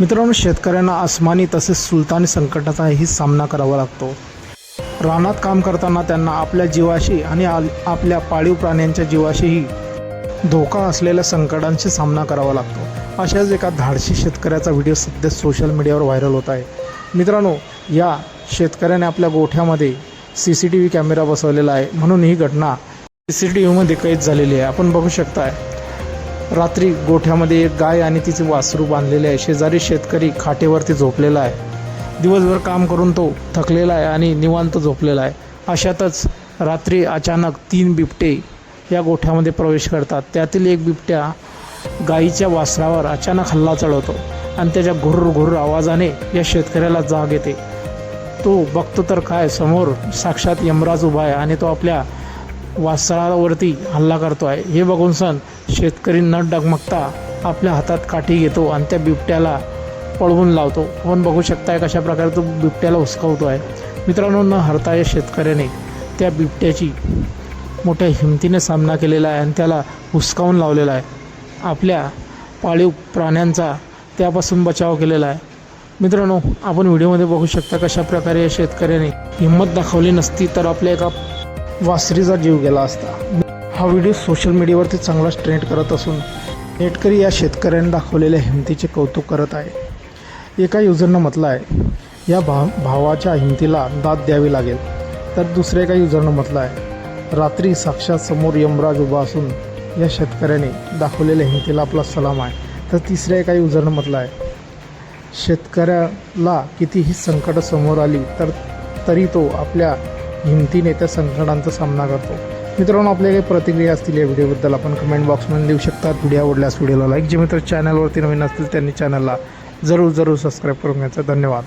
मित्रांनो शेतकऱ्यांना आसमानी तसेच सुलतानी संकटाचाही सामना करावा लागतो. रानात काम करताना त्यांना आपल्या जीवाशी आणि आपल्या पाळीव प्राण्यांच्या जीवाशीही धोका असलेल्या संकटांशी सामना करावा लागतो. अशाच एका धाडशी शेतकऱ्याचा व्हिडिओ सध्या सोशल मीडियावर व्हायरल होत आहे. मित्रांनो या शेतकऱ्याने आपल्या गोठ्यामध्ये C C T V camera बसवलेला आहे. म्हणून ही घटना सी सी टी व्हीमध्ये कैद झालेली आहे. आपण बघू शकताय रात्री गोठ्यामध्ये एक गाय आणि तिचे वासरू बांधलेले आहे. शेजारी शेतकरी खाटेवरती झोपलेला आहे. दिवसभर काम करून तो थकलेला आहे आणि निवांत झोपलेला आहे. अशातच रात्री अचानक तीन बिबटे या गोठ्यामध्ये प्रवेश करतात. त्यातील एक बिबट्या गायीच्या वासरावर अचानक हल्ला चढवतो आणि त्याच्या घुर्र घुर्र आवाजाने या शेतकऱ्याला जाग येते. तो बघतो तर काय समोर साक्षात यमराज उभा आहे आणि तो आपल्या वासरावरती हल्ला करतो आहे हे बघून सण शेतकरी न डगमगता आपल्या हातात काठी घेतो आणि त्या बिबट्याला पळवून लावतो. आपण बघू शकताय कशा प्रकारे तो बिबट्याला हुसकावतो आहे मित्रांनो न हरता या शेतकऱ्याने त्या बिबट्याची मोठ्या हिमतीने सामना केलेला आहे आणि त्याला हुसकावून लावलेला आहे. आपल्या पाळीव प्राण्यांचा त्यापासून बचाव केलेला आहे. मित्रांनो आपण व्हिडिओमध्ये बघू शकता कशा प्रकारे या शेतकऱ्याने हिंमत दाखवली नसती तर आपल्या एका वासरीचा जीव गेला असता. हा व्हिडिओ सोशल मीडियावरती चांगलाच ट्रेंड करत असून नेटकरी या शेतकऱ्याने दाखवलेल्या हिमतीचे कौतुक करत आहे. एका युजरनं म्हटलं आहे या भा भावाच्या हिमतीला दाद द्यावी लागेल. तर दुसऱ्या एका युजरनं म्हटलं आहे रात्री साक्षात समोर यमराज उभा असून या शेतकऱ्याने दाखवलेल्या हिमतीला आपला सलाम आहे. तर तिसऱ्या एका युजरनं म्हटलं आहे शेतकऱ्याला कितीही संकटं समोर आली तर तरी तो आपल्या हिमतीने त्या संकटांचा सामना करतो. मित्रांनो आपल्या काही प्रतिक्रिया असतील या व्हिडिओबद्दल आपण कमेंट बॉक्समध्ये देऊ शकतात व्हिडिओ आवडल्यास व्हिडिओला लाईक जे मित्र चॅनलवरती नवीन असतील त्यांनी चॅनलला जरूर जरूर सबस्क्राईब करून घ्यायचं. धन्यवाद.